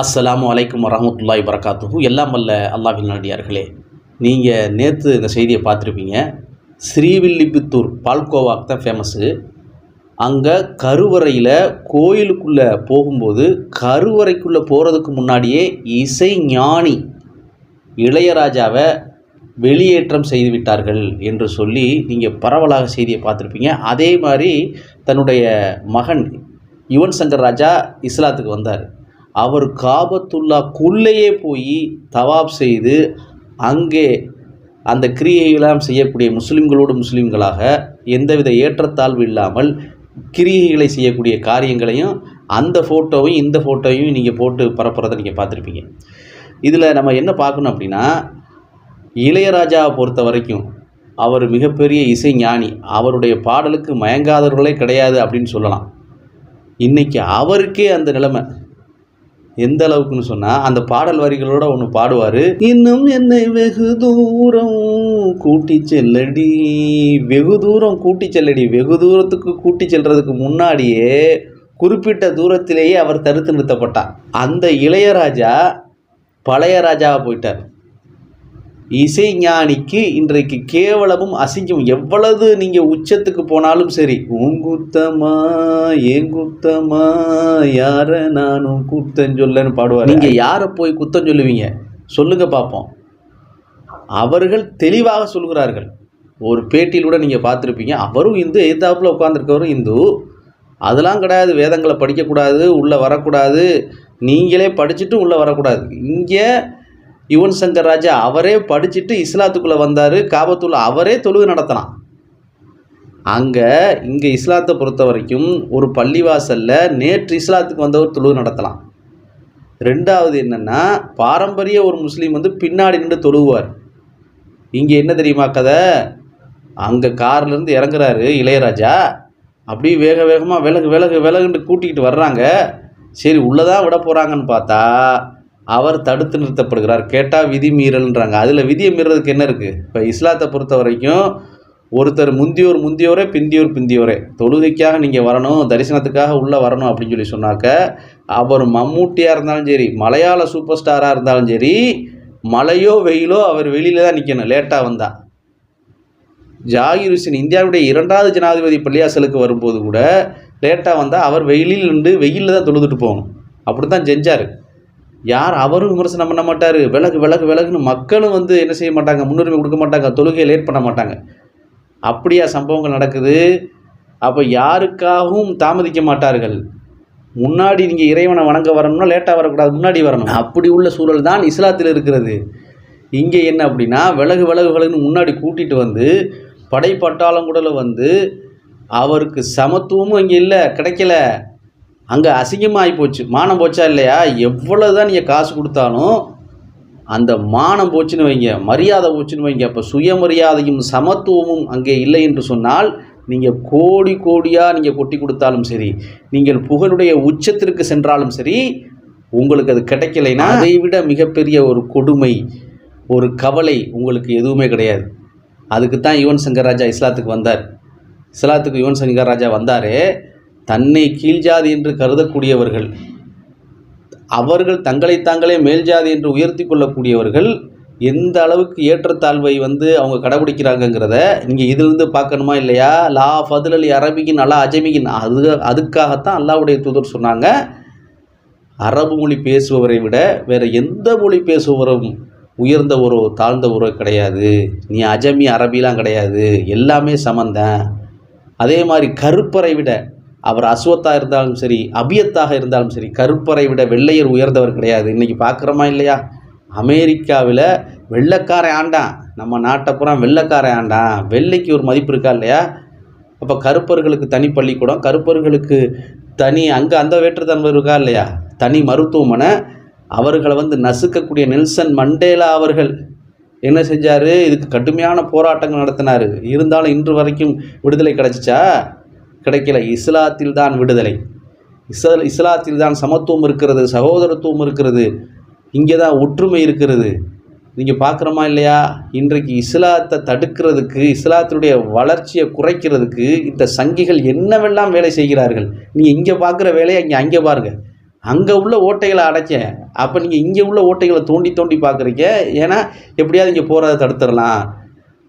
அஸ்லாம் அலைக்கும் வரமத்துல்லாய் வரகாத்துஹு எல்லாம் வல்ல அல்லாஹின் நடிகார்களே நீங்கள் நேற்று இந்த செய்தியை பார்த்துருப்பீங்க. ஸ்ரீவில்லிபுத்தூர் பால்கோவாக்கு தான் ஃபேமஸ்ஸு அங்கே கருவறையில் கோயிலுக்குள்ளே போகும்போது கருவறைக்குள்ளே போகிறதுக்கு முன்னாடியே இசை ஞானி இளையராஜாவை வெளியேற்றம் செய்து விட்டார்கள் என்று சொல்லி நீங்கள் பரவலாக செய்தியை பார்த்துருப்பீங்க. அதே மாதிரி தன்னுடைய மகன் யுவன் சங்கர் ராஜா இஸ்லாத்துக்கு வந்தார். அவர் காபத்துல்லாக்குள்ளேயே போய் தவாப் செய்து அங்கே அந்த கிரியைகளாம் செய்யக்கூடிய முஸ்லிம்களோடு முஸ்லிம்களாக எந்தவித ஏற்றத்தாழ்வு இல்லாமல் கிரியைகளை செய்யக்கூடிய காரியங்களையும் அந்த ஃபோட்டோவையும் இந்த ஃபோட்டோவையும் நீங்கள் போட்டு பரப்புறதை நீங்கள் பார்த்துருப்பீங்க. இதில் நம்ம என்ன பார்க்கணும் அப்படின்னா இளையராஜாவை பொறுத்த வரைக்கும் அவர் மிகப்பெரிய இசை ஞானி. அவருடைய பாடலுக்கு மயங்காதவர்களே கிடையாது அப்படின்னு சொல்லலாம். இன்றைக்கி அவருக்கே அந்த நிலைமை. எந்த அளவுக்குன்னு சொன்னால் அந்த பாடல் வரிகளோட ஒன்று பாடுவார். இன்னும் என்னை வெகு தூரம் கூட்டி செல்லடி வெகு தூரம் கூட்டி செல்லடி வெகு தூரத்துக்கு கூட்டி செல்றதுக்கு முன்னாடியே குறிப்பிட்ட தூரத்திலேயே அவர் தடுத்து நிறுத்தப்பட்டார். அந்த இளையராஜா பழைய ராஜாவாக போயிட்டார். இசை ஞானிக்கு இன்றைக்கு கேவலமும் அசிங்கம். எவ்வளவு நீங்கள் உச்சத்துக்கு போனாலும் சரி உங்குத்தமா ஏன் குத்தமா யார நானும் குத்தம் சொல்லன்னு பாடுவார். நீங்கள் யாரை போய் குத்தம் சொல்லுவீங்க? சொல்லுங்க பார்ப்போம் அவர்கள் தெளிவாக சொல்கிறார்கள். ஒரு பேட்டியில் கூட நீங்கள் பார்த்துருப்பீங்க. அவரும் இந்து எதிர்த்தாப்புல உட்காந்துருக்கவரும் இந்து. அதெல்லாம் கிடையாது. வேதங்களை படிக்கக்கூடாது உள்ளே வரக்கூடாது. நீங்களே படிச்சுட்டு உள்ளே வரக்கூடாது. இங்கே யுவன் சங்கர் ராஜா அவரே படிச்சுட்டு இஸ்லாத்துக்குள்ளே வந்தார் காபத்துள்ள அவரே தொழுகு நடத்தினான். அங்கே இங்கே இஸ்லாத்தை பொறுத்த வரைக்கும் ஒரு பள்ளிவாசலில் நேற்று இஸ்லாத்துக்கு வந்தவர் தொழுகு நடத்தலாம். ரெண்டாவது என்னென்னா பாரம்பரிய ஒரு முஸ்லீம் வந்து பின்னாடி நின்று தொழுவார் இங்கே என்ன தெரியுமா கதை? அங்கே கார்லேருந்து இறங்குறாரு இளையராஜா. அப்படியே வேக வேகமாக விலகு விலகு விலகுன்னு கூட்டிக்கிட்டு வர்றாங்க. சரி உள்ளே தான் விட போகிறாங்கன்னு பார்த்தா அவர் தடுத்து நிறுத்தப்படுகிறார். கேட்டால் விதி மீறல்ன்றாங்க. அதில் விதியை மீறதுக்கு என்ன இருக்குது இப்போ இஸ்லாத்தை பொறுத்த வரைக்கும் ஒருத்தர் முந்தியோர் முந்தியோரே பிந்தியோர் பிந்தியோரே. தொழுகைக்காக நீங்கள் வரணும் தரிசனத்துக்காக உள்ளே வரணும் அப்படின்னு சொல்லி சொன்னாக்க அவர் மம்மூட்டியாக இருந்தாலும் சரி மலையாள சூப்பர் ஸ்டாராக இருந்தாலும் சரி மழையோ வெயிலோ அவர் வெளியில் தான் நிற்கணும் லேட்டாக வந்தால் ஜாகிர் ஹுசேன் இந்தியாவுடைய இரண்டாவது ஜனாதிபதி பள்ளியாசலுக்கு வரும்போது கூட லேட்டாக வந்தால் அவர் வெயிலில் நின்று வெயிலில் தான் தொழுதுட்டு போகணும். அப்படி தான் செஞ்சார். யார் அவரும் விமர்சனம் பண்ண மாட்டார். விலகு விலகு விலகுன்னு மக்களும் வந்து என்ன செய்ய மாட்டாங்க? முன்னுரிமை கொடுக்க மாட்டாங்க. தொழுகையை லேட் பண்ண மாட்டாங்க. அப்படியா சம்பவங்கள் நடக்குது. அப்போ யாருக்காகவும் தாமதிக்க மாட்டார்கள். முன்னாடி நீங்கள் இறைவனை வணங்க வரணும்னா லேட்டாக வரக்கூடாது. முன்னாடி வரணும். அப்படி உள்ள சூழல் தான் இஸ்லாத்தில் இருக்கிறது. இங்கே என்ன அப்படின்னா விலகு விலகு விலகுன்னு முன்னாடி கூட்டிகிட்டு வந்து படைப்பட்டாலும் கூட வந்து அவருக்கு சமத்துவமும் இங்கே இல்லை கிடைக்கல. அங்கே அசிங்கமாகி போச்சு. மானம் போச்சா இல்லையா? எவ்வளோ தான் நீங்கள் காசு கொடுத்தாலும் அந்த மானம் போச்சுன்னு வைங்க மரியாதை போச்சுன்னு வைங்க. அப்போ சுயமரியாதையும் சமத்துவமும் அங்கே இல்லை என்று சொன்னால் நீங்கள் கோடி கோடியாக நீங்கள் கொட்டி கொடுத்தாலும் சரி நீங்கள் புகழுடைய உச்சத்திற்கு சென்றாலும் சரி உங்களுக்கு அது கிடைக்கலைன்னா அதை விட மிகப்பெரிய ஒரு கொடுமை ஒரு கவலை உங்களுக்கு எதுவுமே கிடையாது. அதுக்கு தான் யுவன் சங்கர் ராஜா இஸ்லாத்துக்கு வந்தார். இஸ்லாத்துக்கு யுவன் சங்கர் ராஜா வந்தாரே. தன்னை கீழ்ஜாதி என்று கருதக்கூடியவர்கள் அவர்கள் தங்களை தாங்களே மேல்ஜாதி என்று உயர்த்தி கொள்ளக்கூடியவர்கள் எந்த அளவுக்கு ஏற்றத்தாழ்வை வந்து அவங்க கடைபிடிக்கிறாங்கங்கிறத நீங்கள் இதிலிருந்து பார்க்கணுமா இல்லையா? லா ஃபதுல் அலி அரபிகின் அலா அஜமிகின் அது அதுக்காகத்தான் அல்லாவுடைய தூதர் சொன்னாங்க. அரபு மொழி பேசுபவரை விட வேறு எந்த மொழி பேசுபவரும் உயர்ந்த ஒரு தாழ்ந்த ஒரு கிடையாது. நீ அஜமி அரபிலாம் கிடையாது. எல்லாமே சமந்தேன். அதே மாதிரி கருப்பரை விட அவர் அஸ்வத்தாக இருந்தாலும் சரி அபியத்தாக இருந்தாலும் சரி கருப்பரை விட வெள்ளையர் உயர்ந்தவர் கிடையாது. இன்றைக்கி பார்க்குறோமா இல்லையா? அமெரிக்காவில் வெள்ளைக்காரன் ஆண்டான். நம்ம நாட்டை பூரா வெள்ளைக்காரன் ஆண்டான். வெள்ளைக்கு ஒரு மதிப்பு இருக்கா இல்லையா? அப்போ கருப்பர்களுக்கு தனி பள்ளிக்கூடம் கருப்பர்களுக்கு தனி அங்கே அந்த வேற்றுத்தன்மை இருக்கா இல்லையா? தனி மருத்துவமனை. அவர்களை வந்து நசுக்கக்கூடிய நெல்சன் மண்டேலா அவர்கள் என்ன செஞ்சார்? இதுக்கு கடுமையான போராட்டங்கள் நடத்தினார். இருந்தாலும் இன்று வரைக்கும் விடுதலை கிடச்சிச்சா? கிடைக்கல. இஸ்லாத்தில் தான் விடுதலை. இஸ்லா இஸ்லாத்தில் தான் சமத்துவம் இருக்கிறது சகோதரத்துவம் இருக்கிறது இங்கே தான் ஒற்றுமை இருக்கிறது. நீங்கள் பார்க்குறோமா இல்லையா? இன்றைக்கு இஸ்லாத்தை தடுக்கிறதுக்கு இஸ்லாத்தினுடைய வளர்ச்சியை குறைக்கிறதுக்கு இந்த சங்கிகள் என்னவெல்லாம் வேலை செய்கிறார்கள்? நீங்கள் இங்கே பார்க்குற வேலையை இங்கே அங்கே பாருங்கள் அங்கே உள்ள ஓட்டைகளை அடைக்க அப்போ நீங்கள் இங்கே உள்ள ஓட்டைகளை தோண்டி தோண்டி பார்க்குறீங்க. ஏன்னா எப்படியாவது இங்கே போகிறத தடுத்துடலாம்.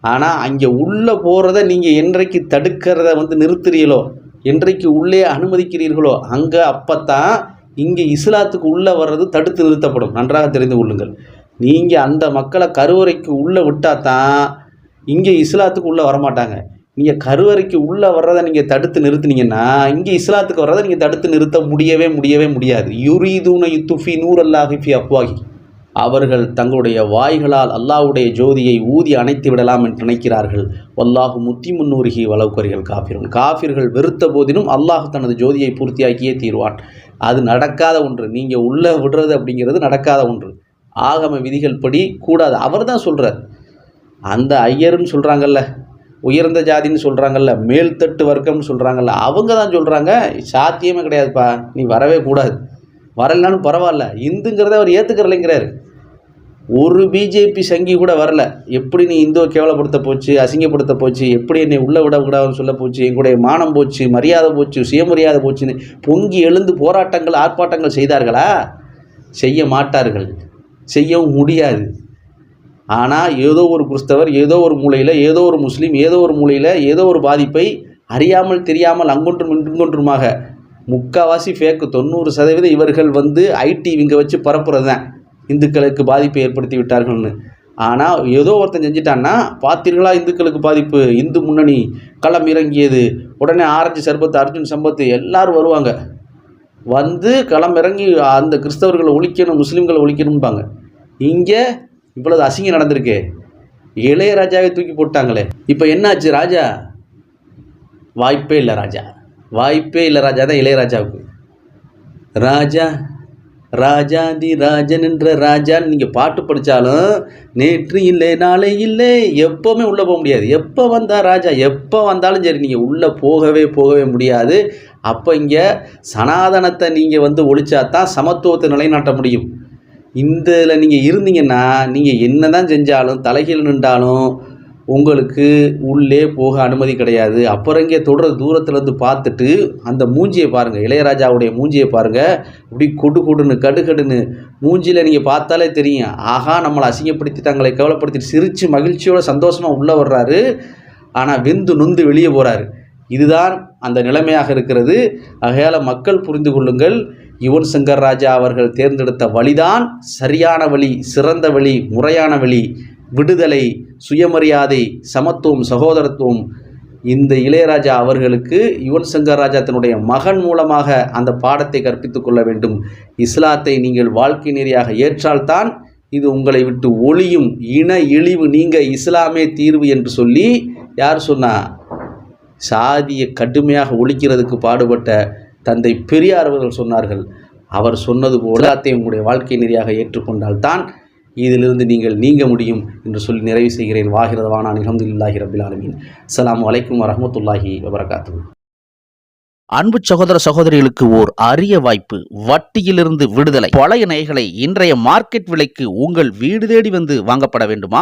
ஆனால் அங்கே உள்ளே போகிறத நீங்கள் என்றைக்கு தடுக்கிறத வந்து நிறுத்துறீங்களோ என்றைக்கு உள்ளே அனுமதிக்கிறீர்களோ அங்கே அப்போத்தான் இங்கே இஸ்லாத்துக்கு உள்ளே வர்றது தடுத்து நிறுத்தப்படும். நன்றாக தெரிந்து கொள்ளுங்கள். நீங்கள் அந்த மக்களை கருவறைக்கு உள்ளே விட்டால் தான் இங்கே இஸ்லாத்துக்கு உள்ளே வரமாட்டாங்க. நீங்கள் கருவறைக்கு உள்ளே வர்றதை நீங்கள் தடுத்து நிறுத்துனீங்கன்னா இங்கே இஸ்லாத்துக்கு வர்றதை நீங்கள் தடுத்து நிறுத்த முடியவே முடியவே முடியாது. யுரீதூன யுத்துஃபி நூர் அல்லாஹிஃபி அப்வாகி அவர்கள் தங்களுடைய வாய்களால் அல்லாஹ்வுடைய ஜோதியை ஊதி அணைத்து விடலாம் என்று நினைக்கிறார்கள். அல்லாஹு முத்தி முன்னூறுகி வளவுக்கரிகள் காஃபிரும் காஃபிர்கள் வெறுத்த போதிலும் அல்லாஹ் தனது ஜோதியை பூர்த்தியாக்கியே தீர்வான். அது நடக்காத ஒன்று. நீங்கள் உள்ளே விடுறது அப்படிங்கிறது நடக்காத ஒன்று. ஆகம விதிகள் படி கூடாது. அவர் தான் சொல்கிறார் அந்த ஐயர்னு சொல்கிறாங்கல்ல உயர்ந்த ஜாதின்னு சொல்கிறாங்கல்ல மேல்தட்டு வர்க்கம்னு சொல்கிறாங்கல்ல அவங்க தான் சொல்கிறாங்க சாத்தியமே கிடையாதுப்பா. நீ வரவே கூடாது. வரலனாலும் பரவாயில்ல. இந்துங்கிறத அவர் ஏற்றுக்கிறலைங்கிறாரு ஒரு பிஜேபி சங்கி கூட வரல. எப்படி நீ இந்துவை கேவலப்படுத்த போச்சு அசிங்கப்படுத்த போச்சு எப்படி என்னை உள்ளே விடக்கூடாதுன்னு சொல்ல போச்சு எங்களுடைய மானம் போச்சு மரியாதை போச்சு சுயமரியாதை போச்சுன்னு பொங்கி எழுந்து போராட்டங்கள் ஆர்ப்பாட்டங்கள் செய்தார்களா? செய்ய மாட்டார்கள். செய்யவும் முடியாது. ஆனால் ஏதோ ஒரு கிறிஸ்தவர் ஏதோ ஒரு மூலையில் ஏதோ ஒரு முஸ்லீம் ஏதோ ஒரு மூலையில் ஏதோ ஒரு பாதிப்பை அறியாமல் தெரியாமல் அங்கொன்றும் இங்கொன்றுமாக முக்காவாசி ஃபேக்கு தொண்ணூறு சதவீதம் இவர்கள் வந்து ஐடி இங்கே வச்சு பரப்புறது தான் இந்துக்களுக்கு பாதிப்பை ஏற்படுத்தி விட்டார்கள்னு. ஆனால் ஏதோ ஒருத்தன் செஞ்சிட்டான்னா பார்த்தீர்களா இந்துக்களுக்கு பாதிப்பு? இந்து முன்னணி களம் இறங்கியது. உடனே ஆரஞ்சு சர்பத்து அர்ஜுன் சம்பத்து எல்லாரும் வருவாங்க. வந்து களம் இறங்கி அந்த கிறிஸ்தவர்களை ஒழிக்கணும் முஸ்லீம்களை ஒழிக்கணும்பாங்க. இங்கே இவ்வளவு அசிங்கம் நடந்திருக்கு. இளையராஜாவை தூக்கி போட்டாங்களே. இப்போ என்னாச்சு ராஜா? வாய்ப்பே இல்லை ராஜா. வாய்ப்பே இல்லை ராஜா தான் இளையராஜாவுக்கு ராஜா ராஜாதி ராஜன் என்ற ராஜான்னு நீங்கள் பாட்டு படித்தாலும் நேற்று இல்லை நாளை இல்லை எப்போவுமே உள்ளே போக முடியாது. எப்போ வந்தால் ராஜா எப்போ வந்தாலும் சரி நீங்கள் உள்ளே போகவே போகவே முடியாது. அப்போ இங்கே சனாதனத்தை நீங்கள் வந்து ஒழிச்சா தான் சமத்துவத்தை நிலைநாட்ட முடியும். இந்த இதில் நீங்கள் இருந்தீங்கன்னா நீங்கள் என்ன தான் செஞ்சாலும் தலைகீழ் நின்றாலும் உங்களுக்கு உள்ளே போக அனுமதி கிடையாது. அப்புறம் இங்கே தொடர் தூரத்துலேருந்து பார்த்துட்டு அந்த மூஞ்சியை பாருங்கள் இளையராஜாவுடைய மூஞ்சியை பாருங்கள் இப்படி கொடு கொடுன்னு கடுகடுன்னு மூஞ்சியில் நீங்கள் பார்த்தாலே தெரியும். ஆகா நம்மளை அசிங்கப்படுத்தி தங்களை கவலைப்படுத்தி சிரித்து மகிழ்ச்சியோட சந்தோஷமாக உள்ளே வர்றாரு. ஆனால் வெந்து நொந்து வெளியே போகிறாரு இதுதான் அந்த நிலைமையாக இருக்கிறது. ஆகையால் மக்கள் புரிந்து கொள்ளுங்கள். யுவன் சங்கர் ராஜா அவர்கள் தேர்ந்தெடுத்த வழிதான் சரியான வழி சிறந்த வழி முறையான வழி. விடுதலை சுயமரியாதை சமத்துவம் சகோதரத்துவம் இந்த இளையராஜா அவர்களுக்கு யுவன் சங்கர் ராஜா தன்னுடைய மகன் மூலமாக அந்த பாடத்தை கற்பித்து கொள்ள வேண்டும். இஸ்லாத்தை நீங்கள் வாழ்க்கை நெறியாக ஏற்றால்தான் இது உங்களை விட்டு ஒளியும் இன இழிவு நீங்க இஸ்லாமே தீர்வு என்று சொல்லி யார் சொன்னா சாதியை கடுமையாக ஒழிக்கிறதுக்கு பாடுபட்ட தந்தை பெரியார் அவர்கள் சொன்னார்கள். அவர் சொன்னது போல இஸ்லாத்தை உங்களுடைய வாழ்க்கை நெறியாக ஏற்றுக்கொண்டால்தான் இதிலிருந்து நீங்கள் நீங்க முடியும் என்று சொல்லி நிறைவு செய்கிறேன். வாகிறது வானான் அலமதுல்லாஹி ரபில் ஆலமீன். அஸ்ஸலாமு அலைக்கும் வரஹ்மத்துல்லாஹி வபரகாத்து அன்பு சகோதர சகோதரிகளுக்கு ஓர் அரிய வாய்ப்பு. வட்டியிலிருந்து விடுதலை. பழைய நகைகளை இன்றைய மார்க்கெட் விலைக்கு உங்கள் வீடு தேடி வந்து வாங்கப்பட வேண்டுமா?